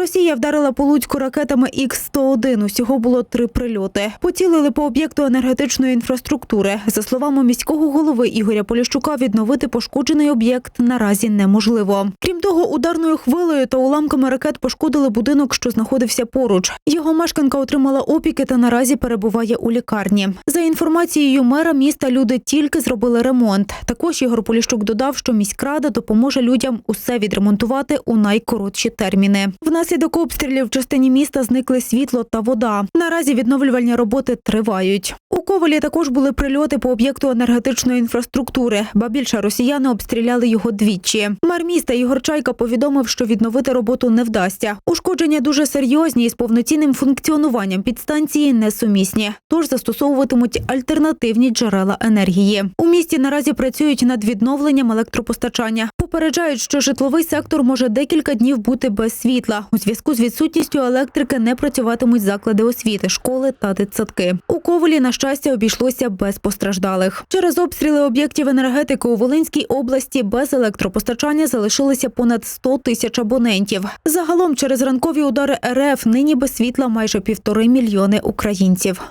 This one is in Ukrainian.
Росія вдарила по Луцьку ракетами Х-101. Усього було три прильоти. Поцілили по об'єкту енергетичної інфраструктури. За словами міського голови Ігоря Поліщука, відновити пошкоджений об'єкт наразі неможливо. Крім того, ударною хвилею та уламками ракет пошкодили будинок, що знаходився поруч. Його мешканка отримала опіки та наразі перебуває у лікарні. За інформацією мера міста, люди тільки зробили ремонт. Також Ігор Поліщук додав, що міськрада допоможе людям усе відремонтувати у найкоротші терміни. Внаслідок обстрілів в частині міста зникли світло та вода. Наразі відновлювальні роботи тривають. У Ковалі також були прильоти по об'єкту енергетичної інфраструктури, ба більше росіяни обстріляли його двічі. Мер міста Ігор Чайка повідомив, що відновити роботу не вдасться. Ушкодження дуже серйозні і з повноцінним функціонуванням підстанції несумісні, тож застосовуватимуть альтернативні джерела енергії. У місті наразі працюють над відновленням електропостачання. Попереджають, що житловий сектор може декілька днів бути без світла. У зв'язку з відсутністю електрики не працюватимуть заклади освіти, школи та дитсадки. У Ковалі, на щастя, обійшлося без постраждалих. Через обстріли об'єктів енергетики у Волинській області без електропостачання залишилися понад 100 тисяч абонентів. Загалом через ранкові удари РФ нині без світла майже півтори мільйони українців.